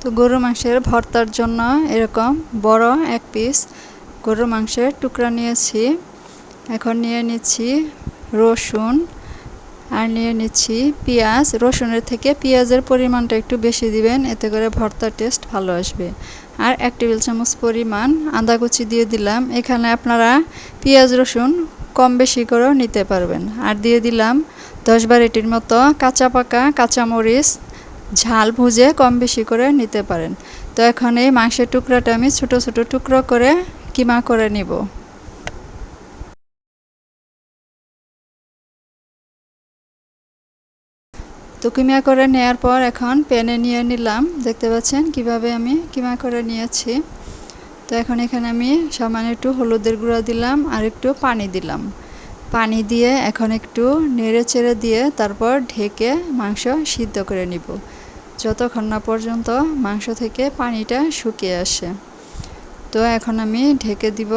তো গরু মাংসের ভর্তার জন্য এরকম বড় এক পিস গরু মাংসের টুকরা নিয়েছি। এখন নিয়ে নিচ্ছি রসুন আর নিয়ে নিচ্ছি পেঁয়াজ। রসুনের থেকে পেঁয়াজের পরিমাণটা একটু বেশি দিবেন, এতে করে ভর্তার টেস্ট ভালো আসবে। আর এক টেবিল চামচ পরিমাণ আদা কুচি দিয়ে দিলাম। এখানে আপনারা পেঁয়াজ, রসুন কম বেশি করেও নিতে পারবেন। আর দিয়ে দিলাম দশ বারোটির মতো কাঁচা পাকা কাঁচামরিচ ঝাল ভুজে কম বেশি করে নিতে পারেন। তো এখন এই মাংসের টুকরাটা আমি ছোট ছোট টুকরো করে কিমা করে নিব। তো কিমা করে নেওয়ার পর এখন প্যানে নিয়ে নিলাম। দেখতে পাচ্ছেন কীভাবে আমি কিমা করে নিয়েছি। তো এখন এখানে আমি সামান্য একটু হলুদের গুঁড়া দিলাম আর একটু পানি দিলাম। পানি দিয়ে এখন একটু নেড়ে চেড়ে দিয়ে তারপর ঢেকে মাংস সিদ্ধ করে নিব। যতক্ষণ না পর্যন্ত মাংস থেকে পানিটা শুকিয়ে আসে। তো এখন আমি ঢেকে দিব।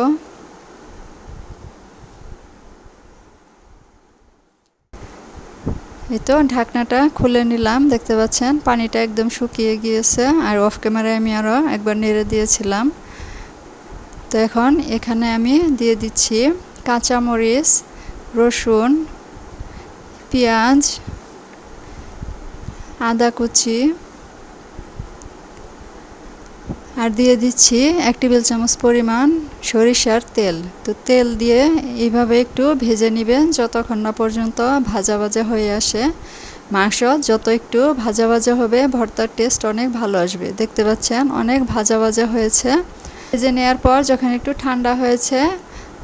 এই তো ঢাকনাটা খুলে নিলাম, দেখতে পাচ্ছেন? পানিটা একদম শুকিয়ে গিয়েছে আর অফ ক্যামেরায় আমি আরও একবার নেড়ে দিয়েছিলাম। তো এখন এখানে আমি দিয়ে দিচ্ছি কাঁচামরিচ, রসুন, পেঁয়াজ আদা কুচি, আর দিয়ে দিচ্ছি এক টেবিল চামচ পরিমাণ সরিষার তেল। তো তেল দিয়ে এইভাবে একটু ভেজে নেবেন যতক্ষণ না পর্যন্ত ভাজা ভাজা হয়ে আসে। মাংস যত একটু ভাজা ভাজা হবে, ভর্তার টেস্ট অনেক ভালো আসবে। দেখতে পাচ্ছেন, অনেক ভাজা ভাজা হয়েছে। ভেজে নেওয়ার পর যখন একটু ঠান্ডা হয়েছে,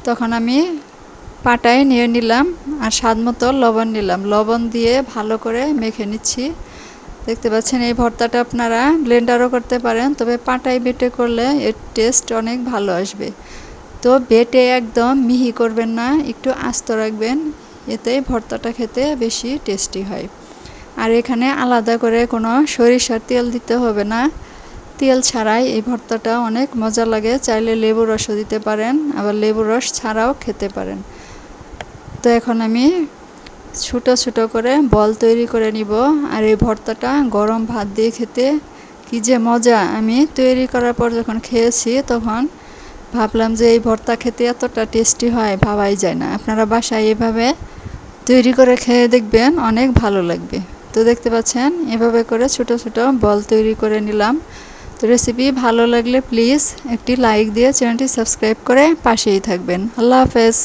তখন আমি পাটায় নিয়ে নিলাম আর স্বাদ মতো লবণ নিলাম। লবণ দিয়ে ভালো করে মেখে নিচ্ছি। দেখতে পাচ্ছেন, এই ভর্তাটা আপনারা ব্লেন্ডারও করতে পারেন, তবে পাটায় বেটে করলে এর টেস্ট অনেক ভালো আসবে। তো বেটে একদম মিহি করবেন না, একটু আস্ত রাখবেন, এতে ভর্তাটা খেতে বেশি টেস্টি হয়। আর এখানে আলাদা করে কোনো সরিষার তেল দিতে হবে না। তেল ছাড়াই এই ভর্তাটা অনেক মজা লাগে, চাইলে লেবু রসও দিতে পারেন, আবার লেবু রস ছাড়াও খেতে পারেন। তো এখন আমি ছোট ছোট করে বল তৈরি করে নিব। আর এই ভর্তাটা গরম ভাত দিয়ে খেতে কি যে মজা। আমি তৈরি করার পর যখন খেয়েছি তখন ভাবলাম যে এই ভর্তা খেতে এতটা টেস্টি হয়, ভাবাই যায় না। আপনারা বাসায় এভাবে তৈরি করে খেয়ে দেখবেন, অনেক ভালো লাগবে। তো দেখতে পাচ্ছেন, এভাবে করে ছোট ছোট বল তৈরি করে নিলাম। তো রেসিপি ভালো লাগলে প্লিজ একটি লাইক দিয়ে চ্যানেলটি সাবস্ক্রাইব করে পাশেই থাকবেন। আল্লাহ হাফেজ।